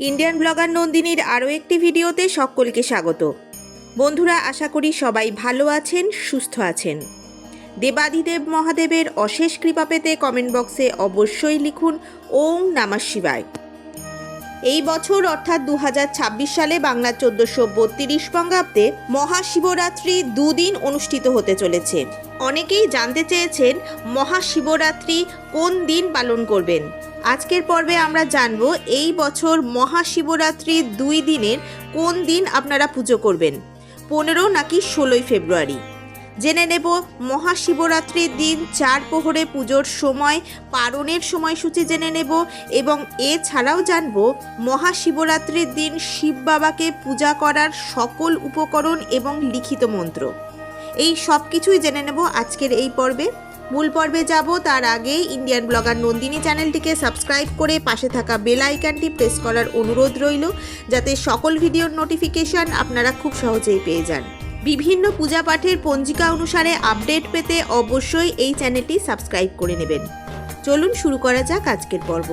Indian blogger নন্দিনীর আরও একটি ভিডিওতে সকলকে স্বাগত। বন্ধুরা, আশা করি সবাই ভালো আছেন, সুস্থ আছেন। দেবাদিদেব মহাদেবের অশেষ কৃপা পেতে কমেন্ট বক্সে অবশ্যই লিখুন ওং নামা শিবায়। এই বছর, অর্থাৎ দু হাজার ছাব্বিশ সালে বাংলা চোদ্দশো বত্রিশ বঙ্গাব্দে মহাশিবরাত্রি দুদিন অনুষ্ঠিত হতে চলেছে। অনেকেই জানতে চেয়েছেন মহাশিবরাত্রি কোন দিন পালন করবেন। আজকের পর্বে আমরা জানব এই বছর মহাশিবরাত্রি দুই দিনের কোন দিন আপনারা পুজো করবেন? পনেরো নাকি ষোলোই ফেব্রুয়ারি? জেনে নেব মহাশিবরাত্রির দিন চার প্রহরে পুজোর সময়, পারণের সময়সূচি জেনে নেব এবং এছাড়াও জানব মহাশিবরাত্রির দিন শিব বাবাকে পূজা করার সকল উপকরণ এবং লিখিত মন্ত্র। এই সব কিছুই জেনে নেব আজকের এই পর্বে। মূল পর্বে যাব, তার আগে ইন্ডিয়ান ব্লগার নন্দিনী চ্যানেলটিকে সাবস্ক্রাইব করে পাশে থাকা বেল আইকনটি প্রেস করার অনুরোধ রইল, যাতে সকল ভিডিওর নোটিফিকেশন আপনারা খুব সহজেই পেয়ে যান। বিভিন্ন পূজা পাঠের পঞ্জিকা অনুসারে আপডেট পেতে অবশ্যই এই চ্যানেলটি সাবস্ক্রাইব করে নেবেন। চলুন শুরু করা যাক আজকের পর্ব।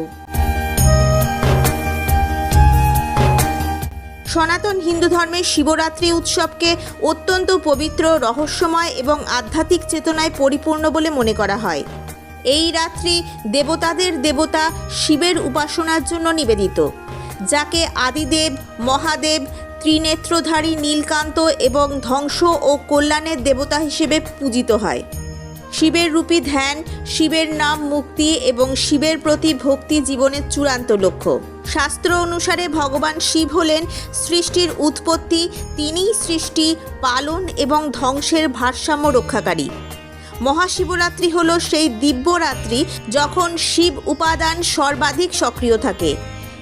সনাতন হিন্দু ধর্মের শিবরাত্রি উৎসবকে অত্যন্ত পবিত্র, রহস্যময় এবং আধ্যাত্মিক চেতনায় পরিপূর্ণ বলে মনে করা হয়। এই রাত্রি দেবতাদের দেবতা শিবের উপাসনার জন্য নিবেদিত, যাকে আদিদেব, মহাদেব, ত্রিনেত্রধারী নীলকান্ত এবং ধ্বংস ও কল্যাণের দেবতা হিসেবে পূজিত হয়। শিবের রূপী ধ্যান, শিবের নাম মুক্তি এবং শিবের প্রতি ভক্তি জীবনের চূড়ান্ত লক্ষ্য। শাস্ত্র অনুসারে ভগবান শিব হলেন সৃষ্টির উৎপত্তি, তিনিই সৃষ্টি, পালন এবং ধ্বংসের ভারসাম্য রক্ষাকারী। মহাশিবরাত্রি হল সেই দিব্য রাত্রি যখন শিব উপাদান সর্বাধিক সক্রিয় থাকে।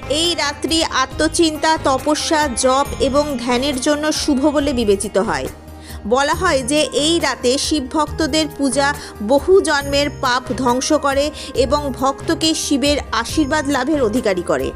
এই রাত্রি আত্মচিন্তা, তপস্যা, জপ এবং ধ্যানের জন্য শুভ বলে বিবেচিত হয়। বলা হয় যে এই রাতে শিব ভক্তদের পূজা বহু জন্মের পাপ ধ্বংস করে এবং ভক্তকে শিবের আশীর্বাদ লাভের অধিকারী করে।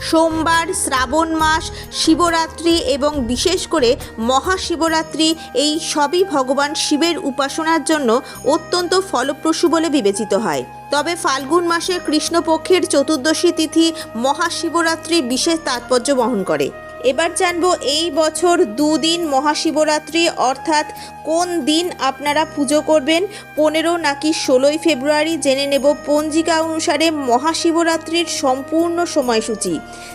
সোমবার শ্রাবণ মাস, শিবরাত্রি এবং বিশেষ করে মহাশিবরাত্রি এই সবই ভগবান শিবের উপাসনার জন্য অত্যন্ত ফলপ্রসূ বলে বিবেচিত হয়। তবে ফাল্গুন মাসে কৃষ্ণপক্ষের চতুর্দশী তিথি মহাশিবরাত্রির বিশেষ তাৎপর্য বহন করে। এবার জানব এই বছর দুদিন মহাশিবরাত্রি, অর্থাৎ কোন দিন আপনারা পুজো করবেন? পনেরো নাকি ষোলোই ফেব্রুয়ারি জেনে নেব পঞ্জিকা অনুসারে মহাশিবরাত্রির সম্পূর্ণ সময়সূচি।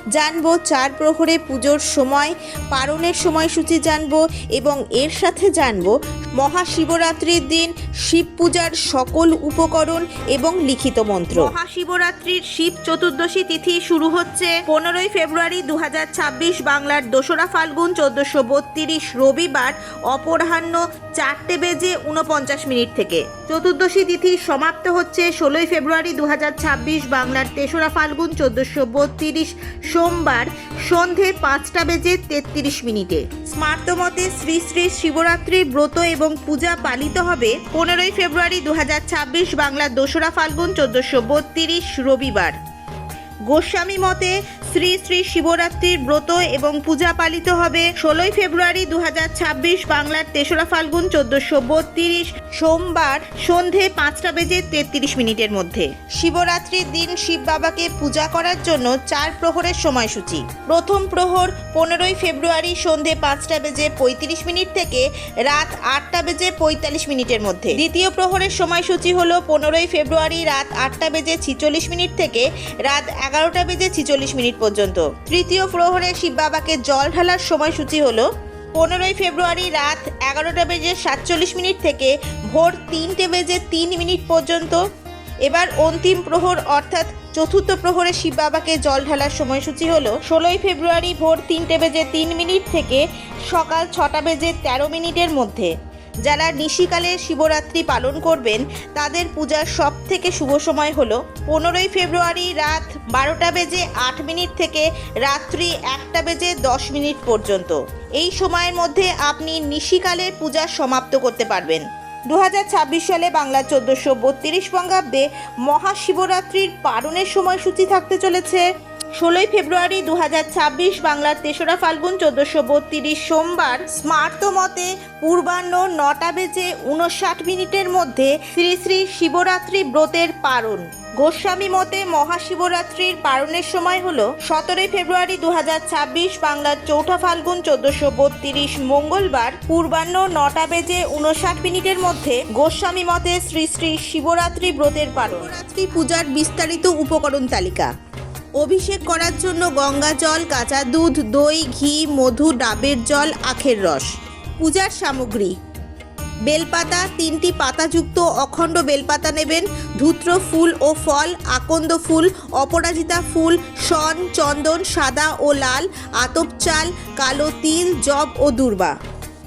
জানব চার প্রহরে পুজোর সময় পারণের সময়সূচি জানব এবং এর সাথে জানব মহাশিবরাত্রির দিন শিব পূজার সকল উপকরণ এবং লিখিত মন্ত্র। মহাশিবরাত্রির শিব চতুর্দশী তিথি শুরু হচ্ছে পনেরোই ফেব্রুয়ারি দু বাংলার দোসরা ফাল্গুন চোদ্দশো বত্রিশ রবিবার, অপরাহ্ন চারটে বেজে উনপঞ্চাশ মিনিট থেকে। চতুর্দশী তিথি সমাপ্ত হচ্ছে ষোলোই ফেব্রুয়ারি দু হাজার ছাব্বিশ বাংলার তেসরা ফাল্গুন চোদ্দশো বত্রিশ সোমবার, সন্ধে পাঁচটা বেজে তেত্রিশ মিনিটে। স্মার্তমতে শ্রী শ্রী শিবরাত্রির ব্রত এবং পূজা পালিত হবে পনেরোই ফেব্রুয়ারি দু হাজার ছাব্বিশ বাংলার দোসরা ফাল্গুন চোদ্দশো বত্রিশ রবিবার। গোস্বামী মতে শ্রী শ্রী শিবরাত্রির ব্রত এবং পূজা পালিত হবে ষোলোই ফেব্রুয়ারি দু হাজার ছাব্বিশ বাংলার তেসরা ফাল্গুন চোদ্দশো বত্রিশ, সোমবার সন্ধে পাঁচটা বেজে তেত্রিশ মিনিটের মধ্যে। শিবরাত্রির দিন শিব বাবাকে পূজা করার জন্য চার প্রহরের সময়সূচি। প্রথম প্রহর পনেরোই ফেব্রুয়ারি সন্ধে পাঁচটা বেজে পঁয়ত্রিশ মিনিট থেকে রাত আটটা বেজে পঁয়তাল্লিশ মিনিটের মধ্যে। দ্বিতীয় প্রহরের সময়সূচি হলো পনেরোই ফেব্রুয়ারি রাত আটটা বেজে ছিচল্লিশ মিনিট থেকে রাত এগারোটা বেজে ছিচল্লিশ মিনিট পর্যন্ত। তৃতীয় প্রহরে শিব বাবাকে জল ঢালার সময়সূচি হলো পনেরোই ফেব্রুয়ারি রাত এগারোটা বেজে সাতচল্লিশ মিনিট থেকে ভোর তিনটে বেজে তিন মিনিট পর্যন্ত। এবার অন্তিম প্রহর অর্থাৎ চতুর্থ প্রহরে শিব বাবাকে জল ঢালার সময়সূচি হলো ষোলোই ফেব্রুয়ারি ভোর তিনটে বেজে তিন মিনিট থেকে সকাল ছটা বেজে তেরো মিনিটের মধ্যে। যারা নিশিকালে শিবরাত্রি পালন করবেন, তাদের পূজার সব থেকে শুভ সময় হলো পনেরোই ফেব্রুয়ারি রাত বারোটা বেজে আট মিনিট থেকে রাত্রি একটা বেজে দশ মিনিট পর্যন্ত। এই সময়ের মধ্যে আপনি নিশিকালে পূজা সমাপ্ত করতে পারবেন। দু হাজার ছাব্বিশ সালে বাংলা চোদ্দোশো বত্রিশ বঙ্গাব্দে মহাশিবরাত্রির পালনের সময়সূচি থাকতে চলেছে। ষোলোই ফেব্রুয়ারি দু হাজার ছাব্বিশ বাংলার তেসরা ফাল্গুন চোদ্দশো বত্রিশ সোমবার স্মার্ত মতে পূর্বাহ্ন নটা বেজে উনষাট মিনিটের মধ্যে শ্রী শ্রী শিবরাত্রি ব্রতের পারণ। গোস্বামী মতে মহাশিবরাত্রির পারণের সময় হল সতেরোই ফেব্রুয়ারি দু হাজার ছাব্বিশ বাংলার চৌঠা ফাল্গুন চোদ্দশো বত্রিশ মঙ্গলবার পূর্বাহ্ন নটা বেজে উনষাট মিনিটের মধ্যে গোস্বামী মতে শ্রী শ্রী শিবরাত্রি ব্রতের পালন শিবরাত্রি পূজার বিস্তারিত উপকরণ তালিকা। অভিষেক করার জন্য গঙ্গা জল, কাঁচা দুধ, দই, ঘি, মধু, ডাবের জল, আখের রস। পূজার সামগ্রী। বেলপাতা, তিনটি পাতাযুক্ত অখণ্ড বেলপাতা নেবেন। ধূত্র ফুল ও ফল, আকন্দ ফুল, অপরাজিতা ফুল, শন, চন্দন, সাদা ও লাল, আতপ চাল, কালো তিল, জব ও দুর্বা।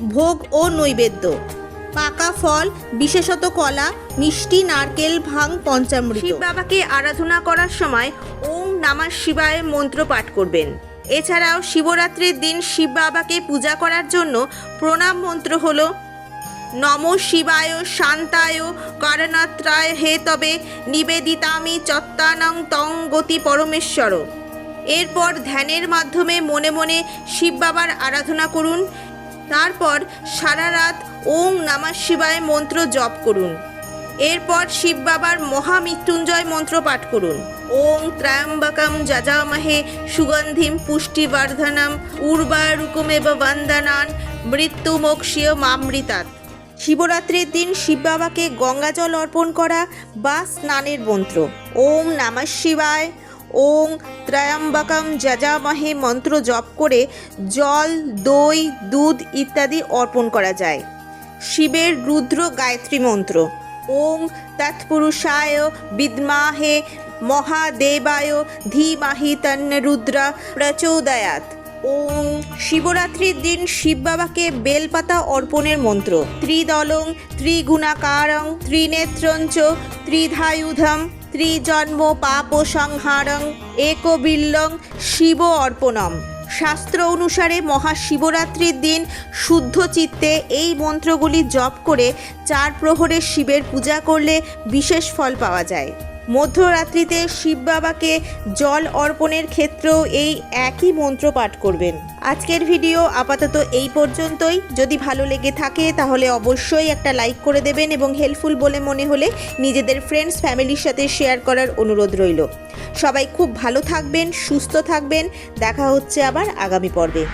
ভোগ ও নৈবেদ্য। পাকা ফল, বিশেষত কলা, মিষ্টি, নারকেল, ভাং, পঞ্চামৃত। শিব বাবাকে আরাধনা করার সময় ওম নামা শিবায় মন্ত্র পাঠ করবেন। এছাড়াও শিবরাত্রির দিন শিব বাবাকে পূজা করার জন্য প্রণাম মন্ত্র হল, নম শিবায় শান্তায় কারণাত্রায় হে তবে নিবেদিতামি চত্তানং তং গতি পরমেশ্বর। এরপর ধ্যানের মাধ্যমে মনে মনে শিব বাবার আরাধনা করুন তারপর সারা রাত ওং নমঃ শিবায় মন্ত্র জপ করুন। এরপর শিব বাবার মহামৃত্যুঞ্জয় মন্ত্র পাঠ করুন। ওং ত্র্যম্বকম যজামহে সুগন্ধিম পুষ্টি পুষ্টিবর্ধনম উর্বারুকমেব বন্দনান মৃত্যুমোক্ষীয় মামৃতাত শিবরাত্রির দিন শিব বাবাকে গঙ্গাজল অর্পণ করা বা স্নানের মন্ত্র। ওম নমঃ শিবায় ওং ত্রয়ম্বকম যজামহে মন্ত্র জপ করে জল, দই, দুধ ইত্যাদি অর্পণ করা যায়। শিবের রুদ্র গায়ত্রী মন্ত্র। ওং তৎপুরুষায় বিদ্মাহে মহাদেবায় ধীমাহি তন্ন রুদ্র প্রচোদয়াত ওং শিবরাত্রির দিন শিব বাবাকে বেলপাতা অর্পণের মন্ত্র। ত্রিদলং, ত্রিগুণাকারং, ত্রিনেত্রঞ্চ, ত্রিধায়ুধম ত্রিজন্ম পাপ সংহারং একবিল্লং শিব অর্পণম। শাস্ত্র অনুসারে মহাশিবরাত্রির দিন শুদ্ধ চিত্তে এই মন্ত্রগুলি জপ করে চার প্রহরে শিবের পূজা করলে বিশেষ ফল পাওয়া যায়। মধ্যরাত্রিতে শিব বাবাকে জল অর্পণের ক্ষেত্রেও এই একই মন্ত্র পাঠ করবেন। আজকের ভিডিও আপাতত এই পর্যন্তই। যদি ভালো লেগে থাকে, তাহলে অবশ্যই একটা লাইক করে দেবেন এবং হেল্পফুল বলে মনে হলে নিজেদের ফ্রেন্ডস, ফ্যামিলির সাথে শেয়ার করার অনুরোধ রইল। সবাই খুব ভালো থাকবেন, সুস্থ থাকবেন। দেখা হচ্ছে আবার আগামী পর্বে।